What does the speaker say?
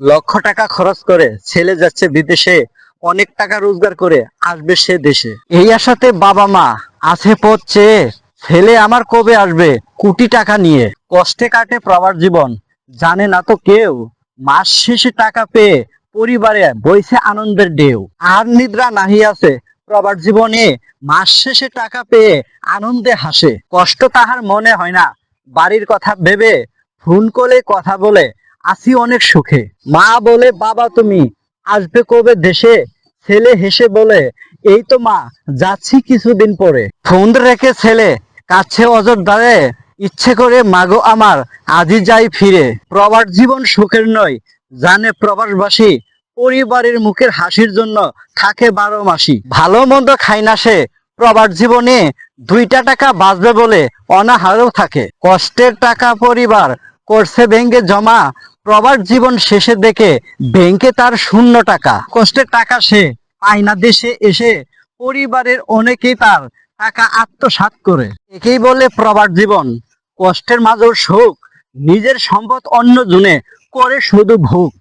লক্ষ টাকা খরচ করে ছেলে যাচ্ছে বিদেশে, অনেক টাকা রোজগার করে আসবে সে দেশে। এই আশাতে বাবা মা আছে পথ চেয়ে, ছেলে আমার কবে আসবে কোটি টাকা নিয়ে? কষ্টে কাটে প্রবার জীবন, জানে না তো কেউ। মাস শেষে টাকা পেয়ে পরিবারে বইছে আনন্দের ঢেউ। আর নিদ্রা নাহি আছে প্রবার জীবনে, মাস শেষে টাকা পেয়ে আনন্দে হাসে। কষ্ট তাহার মনে হয় না, বাড়ির কথা ভেবে ফোন করে কথা বলে আসি অনেক সুখে। মা বলে, বাবা তুমি আসবে কবে দেশে? ছেলে হেসে বলে, এই তো মা, যাচ্ছি কিছুদিন পরে। ফোন রেখে ছেলে কাছে অজর দাঁড়ে, ইচ্ছে করে, মাগো আমার আজই যাই ফিরে। প্রবাস জীবন সুখের নয়, জানে প্রবাসবাসী, পরিবারের মুখের হাসির জন্য থাকে বারো মাসি। ভালো মন্দ খাই না সে, প্রবাস জীবনে দুইটা টাকা বাঁচবে বলে অনাহারেও থাকে। কষ্টের টাকা পরিবার করছে ব্যাংকে জমা। প্রবার জীবন শেষে দেখে ব্যাংকে তার শূন্য টাকা। কষ্টের টাকা সে পায় না, দেশে এসে পরিবারের অনেকেই তার টাকা আত্মসাত করে। একেই বলে প্রবার জীবন। কষ্টের মাঝেও সুখ, নিজের সম্পদ অন্য জুনে করে শুধু ভোগ।